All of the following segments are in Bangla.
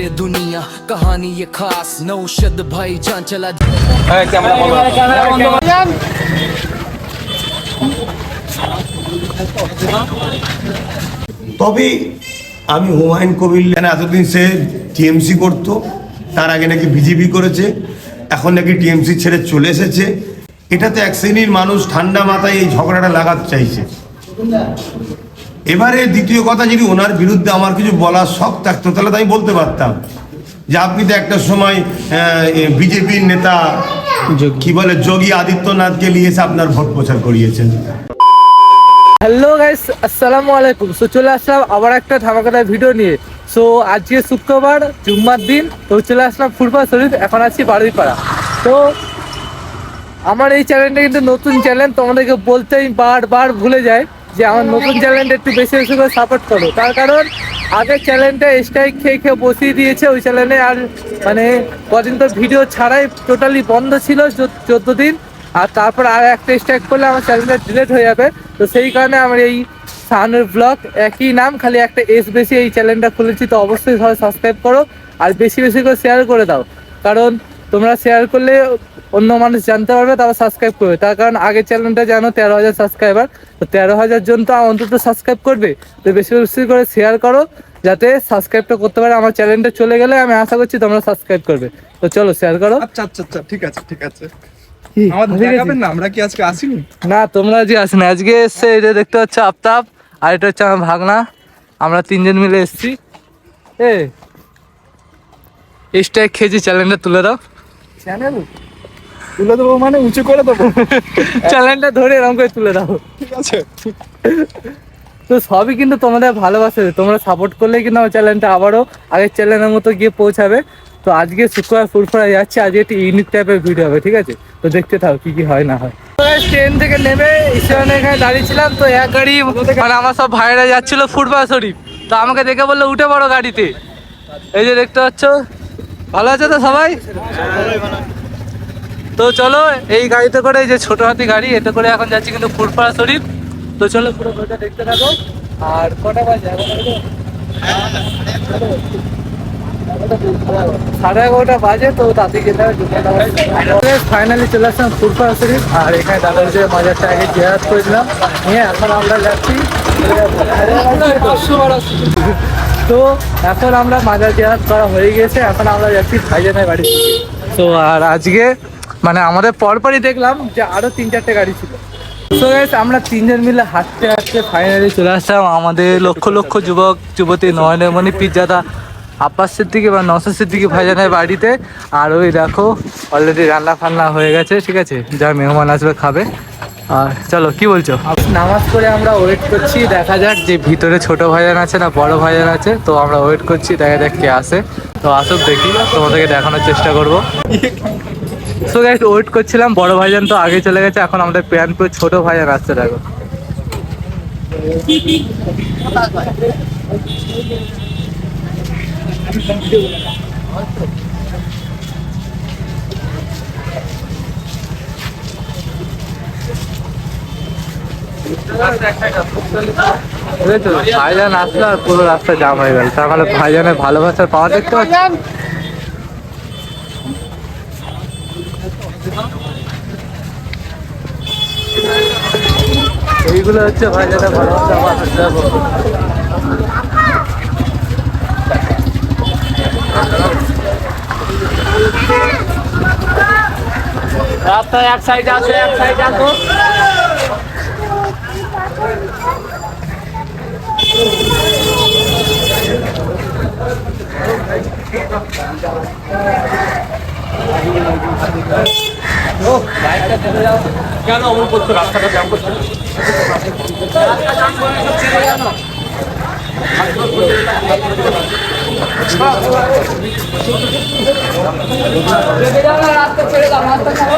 बोले दुनिया कहानी ये खास नौशद भाई जान चला তবে আমি হুমায়ুন কবির কেন এতদিন সে টিএমসি করতো তার আগে নাকি বিজেপি করেছে এখন নাকি টিএমসি ছেড়ে চলে এসেছে এটাতে এক শ্রেণীর মানুষ ঠান্ডা মাথায় এই ঝগড়াটা লাগাতে চাইছে এবারে দ্বিতীয় কথা যদি ওনার বিরুদ্ধে আমার কিছু বলার শখ থাকতো তাহলে তাই বলতে পারতাম যে আপনি তো একটা সময় বিজেপির নেতা কি বলে যোগী আদিত্যনাথকে নিয়ে এসে আপনার ভোট প্রচার করিয়েছেন। হ্যালো গাইস আসসালামু আলাইকুম। সো চলে আসলাম আবার একটা ধামাকাদার ভিডিও নিয়ে। সো আজকে শুক্রবার জুম্মার দিন তো চলে আসলাম ফুটবল শরীফ এখন আছি বাড়িপাড়া তো আমার এই চ্যানেলটা কিন্তু নতুন চ্যানেল তোমাদেরকে বলতেই বারবার ভুলে যায় যে আমার নতুন চ্যানেলটা একটু বেশি বেশি করে সাপোর্ট করো। তার কারণ, আগের চ্যানেলটা স্ট্রাইক খেয়ে খেয়ে বসিয়ে দিয়েছে ওই চ্যানেলে আর মানে কদিন তো ভিডিও ছাড়াই টোটালি বন্ধ ছিল চোদ্দ দিন। আর তারপর আর একটা স্ট্রাইক করলে আমার চ্যানেলটা ডিলেট হয়ে যাবে। তো সেই কারণে আমার এই সানের ব্লগ একই নাম, খালি একটা এস বেশি এই চ্যানেলটা খুলেছি, তো অবশ্যই সবাই সাবস্ক্রাইব করো। আর বেশি বেশি করে শেয়ার করে দাও। কারণ, তোমরা শেয়ার করলে অন্য মানুষ জানতে পারবে তারা সাবস্ক্রাইব করবে। তার কারণ আগের চ্যানেলটা জানো তেরো হাজার সাবস্ক্রাইবার তো তেরো হাজার জন তো অন্তত সাবস্ক্রাইব করবে। তো বেশি বেশি করে শেয়ার করো যাতে সাবস্ক্রাইবটা করতে পারে। আমার চ্যানেলটা চলে গেলে আমি আশা করছি তোমরা সাবস্ক্রাইব করবে। তো চলো শেয়ার করো। আচ্ছা আচ্ছা আচ্ছা ঠিক আছে ঠিক আছে। না আমরা কি আজকে আসিনি? না তোমরা যে আসেন। আজকে এসছে এটা দেখতে হচ্ছে আফতাব আর এটা হচ্ছে আমার ভাগনা। আমরা তিনজন মিলে এসছি। এ স্ট্রাইক খেয়েছি চ্যালেঞ্জটা তুলে দাও। চ্যানেল তুলে দেবো মানে উঁচু করে দেবো। চ্যালেঞ্জটা ধরে এরকম করে তুলে দাও। ঠিক আছে। তো সবই কিন্তু তোমাদের ভালোবাসে। তোমরা সাপোর্ট করলে কিন্তু আমার চ্যানেলটা আবারও আগের চ্যানেলের মতো গিয়ে পৌঁছাবে। তো আজকে শুক্রবার ফুরফুরা যাচ্ছে। আজকে একটি ইউনিক টাইপের ভিডিও হবে ঠিক আছে? তো দেখতে থাকো কি কি হয় না হয়। ট্রেন থেকে নেমে স্টেশনে এখানে দাঁড়িয়েছিলাম তো এক গাড়ি মানে আমার সব ভাইরা যাচ্ছিল ফুটবল শরীফ। তো আমাকে দেখে বলল উঠে পড়ো গাড়িতে। এই যে দেখতে পাচ্ছ। ভালো আছে তো সবাই? তো চলো, এই গাড়িতে করে যে ছোট হাতি গাড়ি, এতে করে এখন যাচ্ছি কিন্তু ফুরফুরা শরীফ। তো চলো পুরো ভিডিও দেখতে থাকো। আর কটা বাজে? সাড়ে এগারোটা বাজে, তো তাতে হবে ফাইনালি চলে আসলাম ফুরফুরা শরীফ। আর এখানে দাদার যে মাজারটা আগে জেরাত করেছিলাম, নিয়ে এখন আমরা যাচ্ছি। তো এখন আমরা মাজার জেরাত করা হয়ে গেছে, এখন আমরা যাচ্ছি ভাইজানের বাড়ি। তো আর আজকে মানে আমাদের পরপরই দেখলাম যে আরও তিন চারটে গাড়ি ছিল। আমরা তিনজন মিলে হাঁটতে হাঁটতে ফাইনালি চলে আসলাম আমাদের লক্ষ লক্ষ যুবক, যুবতী, নয়নমণি, পিজ্জাদা, আব্বাস সিদ্দিকি বা নসর সিদ্দিকি ভাইজানের বাড়িতে। আর ওই দেখো অলরেডি রান্না ফান্না হয়ে গেছে, ঠিক আছে? যা মেহমান আসবে, খাবে। আর চলো, কি বলছো? নামাজ পড়ে আমরা ওয়েট করছি, দেখা যাক যে ভিতরে ছোট ভাইজান আছে না বড় ভাইজান আছে। তো আমরা ওয়েট করছি, দেখা যাক কে আসে। তো আসুক দেখি, তোমাদেরকে দেখানোর চেষ্টা করব। সো গাইস ওয়েট করছিলাম, বড় ভাইজান তো আগে চলে গেছে, এখন আমাদের ছোট ভাইজান আসছে, দেখো? ভাইজান আসলো আর পুরো রাস্তা জাম হয়ে গেল তার মানে ভাইজানের ভালোবাসার পাওয়া দেখতে পাচ্ছি এইগুলো হচ্ছে ভাইজানের ভালোবাসা মানুষ দেখো রাস্তা এক সাইড আছে এক সাইড আসো কেন অমন করছ? রাস্তাটা জ্যাম করছ? রাস্তা ছেড়ে দাও রাস্তা ছাড়ো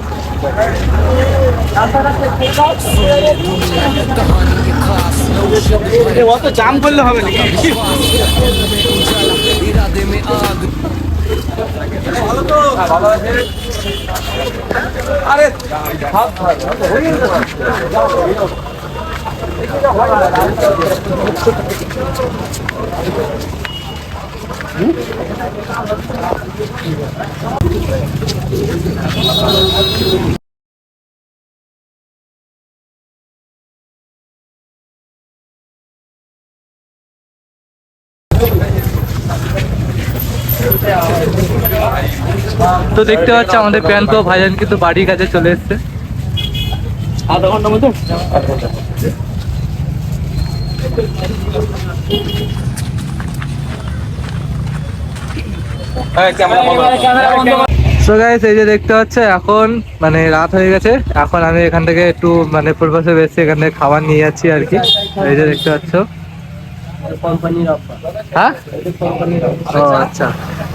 অত জাম করলে হবে না আরে ভাব তো দেখতে পাচ্ছি আমাদের প্যান্ট ভাইজান কিন্তু বাড়ির কাছে চলে এসছে। আধা ঘণ্টার মধ্যে সো গাইস এই যে দেখতে পাচ্ছে এখন মানে রাত হয়ে গেছে। এখন আমি এখান থেকে একটু মানে প্রফেসর এসেছি এখান থেকে খাবার নিয়ে যাচ্ছি আর কি। এই যে দেখতে পাচ্ছ। হ্যাঁ? ও আচ্ছা।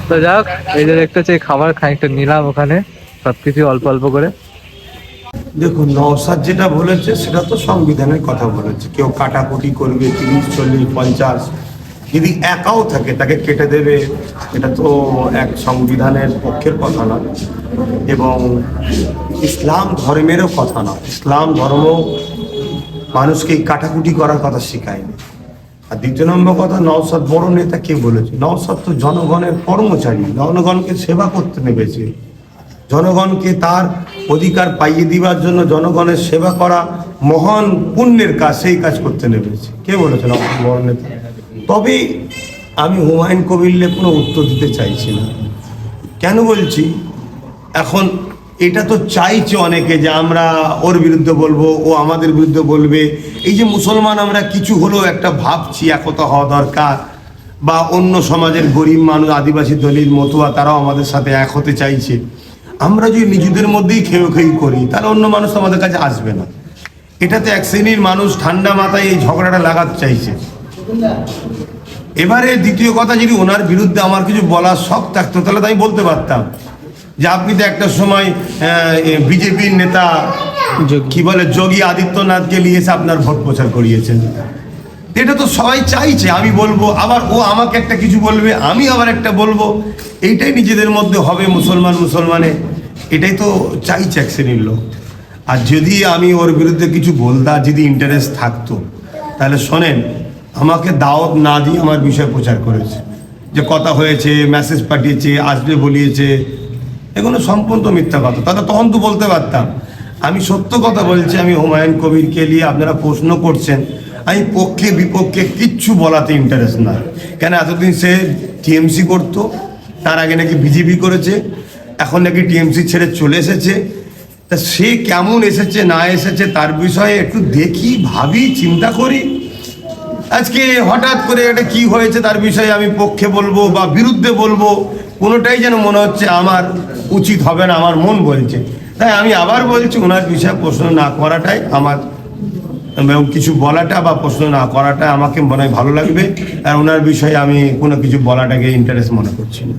তো যাক এই যে দেখতে পাচ্ছি খাবার খানিকটা নিলাম ওখানে। সবকিছু অল্প অল্প করে। দেখুন নওসাদ যেটা বলেছে সেটা তো সংবিধানের কথা বলেছে। কেউ কাটাকুটি করবে তিরিশ চল্লিশ পঞ্চাশ। যদি একাও থাকে, তাকে কেটে দেবে। এটা তো এক সংবিধানের পক্ষের কথা না এবং ইসলাম ধর্মেরও কথা না ইসলাম ধর্ম মানুষকে কাটাকুটি করার কথা শেখায়নি। আর দ্বিতীয় নম্বর কথা নওসাদ বড় নেতা কে বলেছে? নওসাদ তো জনগণের কর্মচারী, জনগণকে সেবা করতে নেমেছে। জনগণকে তার অধিকার পাইয়ে দিবার জন্য জনগণের সেবা করা মহান পুণ্যের কাজ, সেই কাজ করতে নেমেছে। কে বলেছেন আপনার বড় নেতা? তবে আমি হুমায়ুন কবিরলে কোনো উত্তর দিতে চাইছি না। কেন বলছি? এখন এটা তো চাইছে অনেকে যে আমরা ওর বিরুদ্ধে বলব, ও আমাদের বিরুদ্ধে বলবে। এই যে মুসলমান আমরা কিছু হলেও একটা ভাবছি, একতা হওয়া দরকার। বা অন্য সমাজের গরিব মানুষ, আদিবাসী দলিল, মতুয়া, তারাও আমাদের সাথে এক হতে চাইছে। আমরা যদি নিজেদের মধ্যেই খেয়ে খেয়ে করি, তাহলে অন্য মানুষ আমাদের কাছে আসবে না। এটাতে এক শ্রেণির মানুষ ঠান্ডা মাথায় এই ঝগড়াটা লাগাতে চাইছে। এবারে দ্বিতীয় কথা যদি ওনার বিরুদ্ধে আমার কিছু বলার শখ থাকতো তাহলে তো আমি বলতে পারতাম যে আপনি তো একটা সময় বিজেপির নেতা কি বলে যোগী আদিত্যনাথকে নিয়ে এসে আপনার ভোট প্রচার করিয়েছেন। এটা তো সবাই চাইছে আমি বলব আবার ও আমাকে একটা কিছু বলবে আমি আবার একটা বলব। এইটাই নিজেদের মধ্যে হবে মুসলমান মুসলমানে। এটাই তো চাইছে এক শ্রেণির লোক। আর যদি আমি ওর বিরুদ্ধে কিছু বলতাম যদি ইন্টারেস্ট থাকতো তাহলে শোনেন আমাকে দাওয়াত না দিয়ে আমার বিষয় প্রচার করেছে। যে কথা হয়েছে মেসেজ পাঠিয়েছে, আসবে বলিয়েছে, এগুলো সম্পূর্ণ মিথ্যা কথা। তাহলে তখন তো বলতে পারতাম। আমি সত্য কথা বলছি, আমি হুমায়ুন কবিরকে নিয়ে আপনারা প্রশ্ন করছেন। আমি পক্ষে, বিপক্ষে কিচ্ছু বলাতে ইন্টারেস্ট না কেন এতদিন সে টিএমসি করতো, তার আগে নাকি বিজেপি করেছে, এখন নাকি টিএমসি ছেড়ে চলে এসেছে। তা সে কেমন এসেছে, না এসেছে, তার বিষয়ে একটু দেখি, ভাবি, চিন্তা করি। আজকে হঠাৎ করে এটা কি হয়েছে তার বিষয়ে আমি পক্ষে বলব বা বিরুদ্ধে বলব, কোনোটাই যেন মনে হচ্ছে আমার উচিত হবে না, আমার মন বলছে। তাই আমি আবার বলছি, ওনার বিষয়ে প্রশ্ন না করাটাই আমার কিছু বলাটা বা প্রশ্ন না করাটা আমাকে মনে হয় ভালো লাগবে, আর ওনার বিষয়ে আমি কোনো কিছু বলাটাকে ইন্টারেস্ট মনে করছি না।